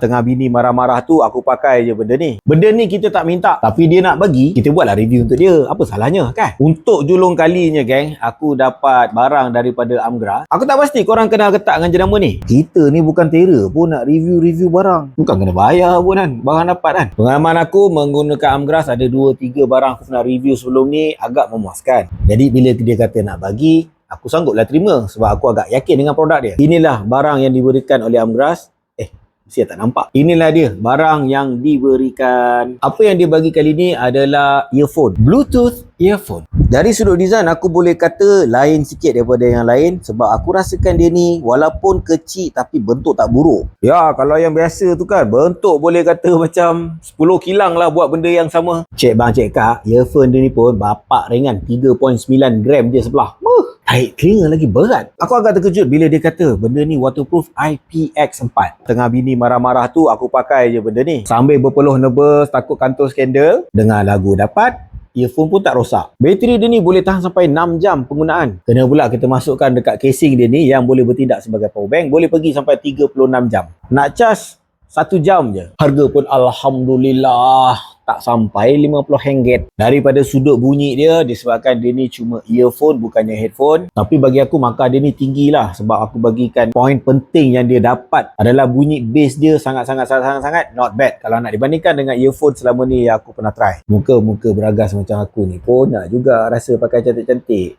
Tengah bini marah-marah tu aku pakai je benda ni. Benda ni kita tak minta tapi dia nak bagi, kita buatlah review untuk dia. Apa salahnya kan? Untuk julung kalinya geng, aku dapat barang daripada Amgra. Aku tak pasti korang kenal ke tak dengan jenama ni. Kita ni bukan terror pun nak review-review barang. Bukan kena bayar pun kan. Barang dapat kan. Pengalaman aku menggunakan Amgras ada 2-3 barang aku pernah review sebelum ni agak memuaskan. Jadi bila dia kata nak bagi, aku sangguplah terima sebab aku agak yakin dengan produk dia. Inilah barang yang diberikan oleh Amgras. Mesti tak nampak. Inilah dia, barang yang diberikan. Apa yang dia bagi kali ni adalah earphone. Bluetooth earphone. Dari sudut design aku boleh kata lain sikit daripada yang lain sebab aku rasakan dia ni walaupun kecil tapi bentuk tak buruk. Ya, kalau yang biasa tu kan bentuk boleh kata macam 10 kilang lah buat benda yang sama. Cek bang, cek kak, earphone dia ni pun bapak ringan 3.9 gram je sebelah. Muh. Tarik telinga lagi berat. Aku agak terkejut bila dia kata benda ni waterproof IPX4. Tengah bini marah-marah tu aku pakai je benda ni. Sambil berpeluh nervous, takut kantor skandal. Dengar lagu dapat, earphone pun tak rosak. Bateri dia ni boleh tahan sampai 6 jam penggunaan. Kena pula kita masukkan dekat casing dia ni yang boleh bertindak sebagai power bank. Boleh pergi sampai 36 jam. Nak charge 1 jam je. Harga pun Alhamdulillah tak sampai RM50. Daripada sudut bunyi dia, disebabkan dia ni cuma earphone bukannya headphone. Tapi bagi aku markah dia ni tinggi lah sebab aku bagikan poin penting yang dia dapat adalah bunyi bass dia sangat-sangat-sangat-sangat not bad. Kalau nak dibandingkan dengan earphone selama ni yang aku pernah try. Muka-muka beragas macam aku ni pun nak juga rasa pakai cantik-cantik.